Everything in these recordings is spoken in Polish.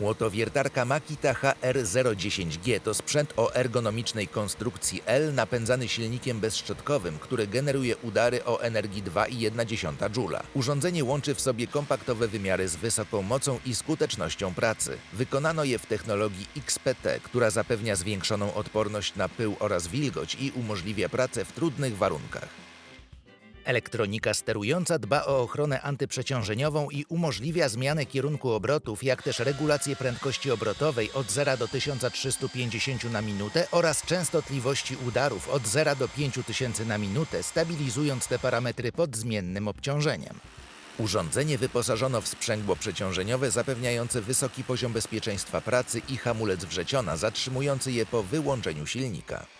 Młotowiertarka Makita HR010G to sprzęt o ergonomicznej konstrukcji L napędzany silnikiem bezszczetkowym, który generuje udary o energii 2,1 Joule. Urządzenie łączy w sobie kompaktowe wymiary z wysoką mocą i skutecznością pracy. Wykonano je w technologii XPT, która zapewnia zwiększoną odporność na pył oraz wilgoć i umożliwia pracę w trudnych warunkach. Elektronika sterująca dba o ochronę antyprzeciążeniową i umożliwia zmianę kierunku obrotów, jak też regulację prędkości obrotowej od 0 do 1350 na minutę oraz częstotliwości udarów od 0 do 5000 na minutę, stabilizując te parametry pod zmiennym obciążeniem. Urządzenie wyposażono w sprzęgło przeciążeniowe zapewniające wysoki poziom bezpieczeństwa pracy i hamulec wrzeciona zatrzymujący je po wyłączeniu silnika.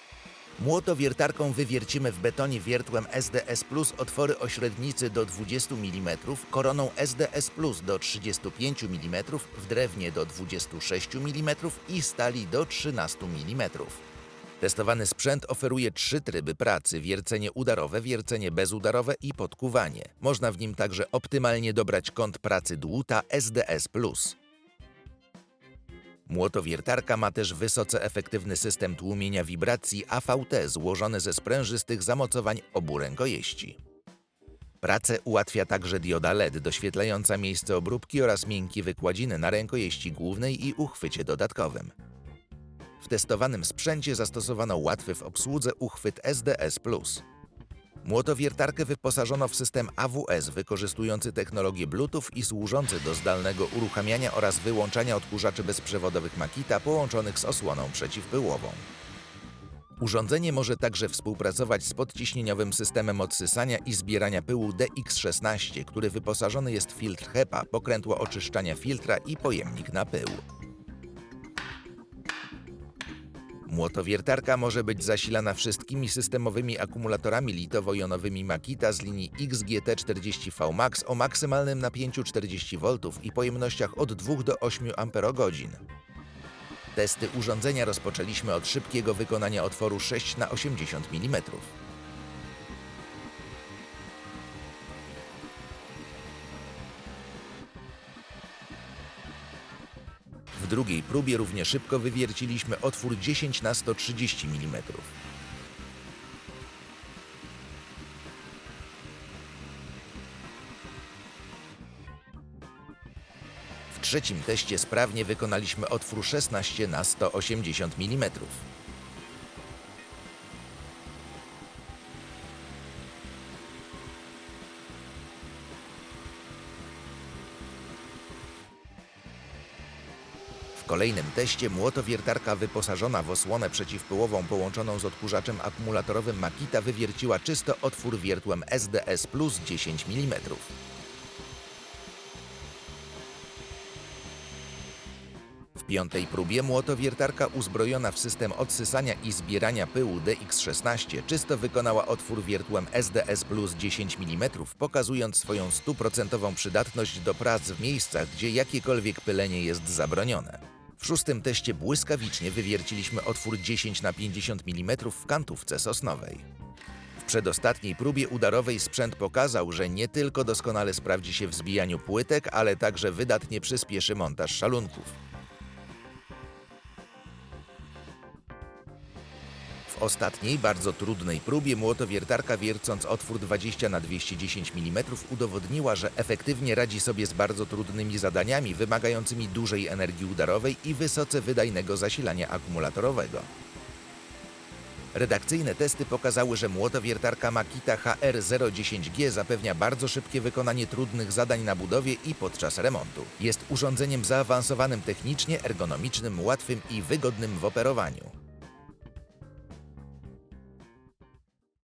Młotowiertarką wywiercimy w betonie wiertłem SDS Plus otwory o średnicy do 20 mm, koroną SDS Plus do 35 mm, w drewnie do 26 mm i stali do 13 mm. Testowany sprzęt oferuje trzy tryby pracy: wiercenie udarowe, wiercenie bezudarowe i podkuwanie. Można w nim także optymalnie dobrać kąt pracy dłuta SDS. Młotowiertarka ma też wysoce efektywny system tłumienia wibracji AVT złożony ze sprężystych zamocowań obu rękojeści. Pracę ułatwia także dioda LED doświetlająca miejsce obróbki oraz miękkie wykładziny na rękojeści głównej i uchwycie dodatkowym. W testowanym sprzęcie zastosowano łatwy w obsłudze uchwyt SDS+. Młotowiertarkę wyposażono w system AWS wykorzystujący technologię Bluetooth i służący do zdalnego uruchamiania oraz wyłączania odkurzaczy bezprzewodowych Makita połączonych z osłoną przeciwpyłową. Urządzenie może także współpracować z podciśnieniowym systemem odsysania i zbierania pyłu DX16, który wyposażony jest w filtr HEPA, pokrętło oczyszczania filtra i pojemnik na pył. Młotowiertarka może być zasilana wszystkimi systemowymi akumulatorami litowo-jonowymi Makita z linii XGT40V Max o maksymalnym napięciu 40 V i pojemnościach od 2 do 8 Ah. Testy urządzenia rozpoczęliśmy od szybkiego wykonania otworu 6 na 80 mm. W drugiej próbie równie szybko wywierciliśmy otwór 10 na 130 mm. W trzecim teście sprawnie wykonaliśmy otwór 16 na 180 mm. Kolejnym teście młotowiertarka wyposażona w osłonę przeciwpyłową połączoną z odkurzaczem akumulatorowym Makita wywierciła czysto otwór wiertłem SDS plus 10 mm. W piątej próbie młotowiertarka uzbrojona w system odsysania i zbierania pyłu DX16 czysto wykonała otwór wiertłem SDS plus 10 mm, pokazując swoją stuprocentową przydatność do prac w miejscach, gdzie jakiekolwiek pylenie jest zabronione. W szóstym teście błyskawicznie wywierciliśmy otwór 10 na 50 mm w kantówce sosnowej. W przedostatniej próbie udarowej sprzęt pokazał, że nie tylko doskonale sprawdzi się w zbijaniu płytek, ale także wydatnie przyspieszy montaż szalunków. W ostatniej, bardzo trudnej próbie młotowiertarka wiercąc otwór 20 na 210 mm udowodniła, że efektywnie radzi sobie z bardzo trudnymi zadaniami wymagającymi dużej energii udarowej i wysoce wydajnego zasilania akumulatorowego. Redakcyjne testy pokazały, że młotowiertarka Makita HR010G zapewnia bardzo szybkie wykonanie trudnych zadań na budowie i podczas remontu. Jest urządzeniem zaawansowanym technicznie, ergonomicznym, łatwym i wygodnym w operowaniu.